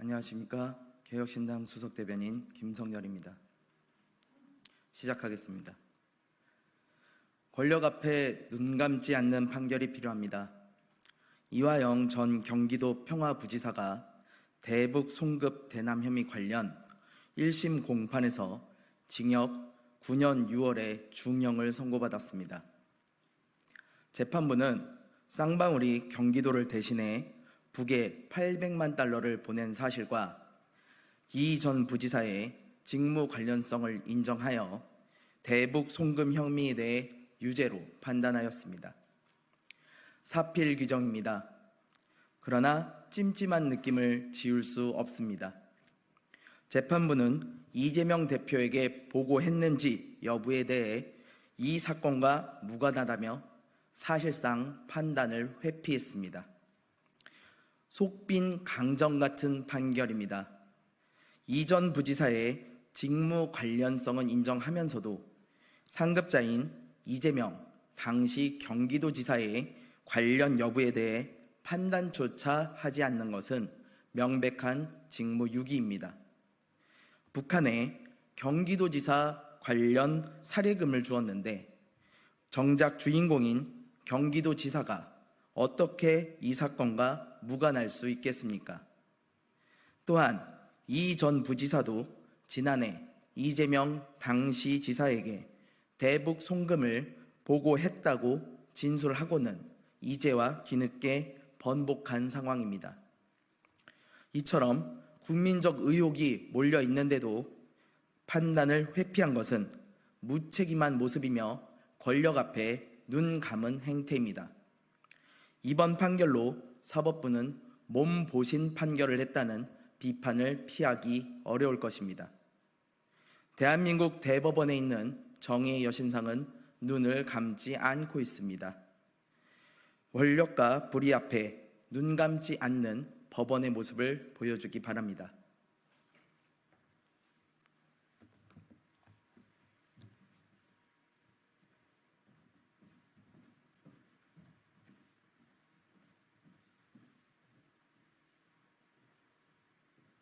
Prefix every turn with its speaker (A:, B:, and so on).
A: 안녕하십니까. 개혁신당 수석 대변인 김성열입니다. 시작하겠습니다. 권력 앞에 눈 감지 않는 판결이 필요합니다. 이화영 전 경기도 평화부지사가 대북 송급 대남 혐의 관련 1심 공판에서 징역 9년 6월에 중형을 선고받았습니다. 재판부는 쌍방울이 경기도를 대신해 북에 800만 달러를 보낸 사실과 이 전 부지사의 직무 관련성을 인정하여 대북 송금 혐의에 대해 유죄로 판단하였습니다. 사필 규정입니다. 그러나 찜찜한 느낌을 지울 수 없습니다. 재판부는 이재명 대표에게 보고했는지 여부에 대해 이 사건과 무관하다며 사실상 판단을 회피했습니다. 속빈 강정 같은 판결입니다. 이전 부지사의 직무 관련성은 인정하면서도 상급자인 이재명 당시 경기도지사의 관련 여부에 대해 판단조차 하지 않는 것은 명백한 직무 유기입니다. 북한에 경기도지사 관련 사례금을 주었는데 정작 주인공인 경기도지사가 어떻게 이 사건과 무관할 수 있겠습니까? 또한 이 전 부지사도 지난해 이재명 당시 지사에게 대북 송금을 보고했다고 진술하고는 이제와 뒤늦게 번복한 상황입니다. 이처럼 국민적 의혹이 몰려 있는데도 판단을 회피한 것은 무책임한 모습이며 권력 앞에 눈 감은 행태입니다. 이번 판결로 사법부는 몸보신 판결을 했다는 비판을 피하기 어려울 것입니다. 대한민국 대법원에 있는 정의의 여신상은 눈을 감지 않고 있습니다. 원력과 불의 앞에 눈 감지 않는 법원의 모습을 보여주기 바랍니다.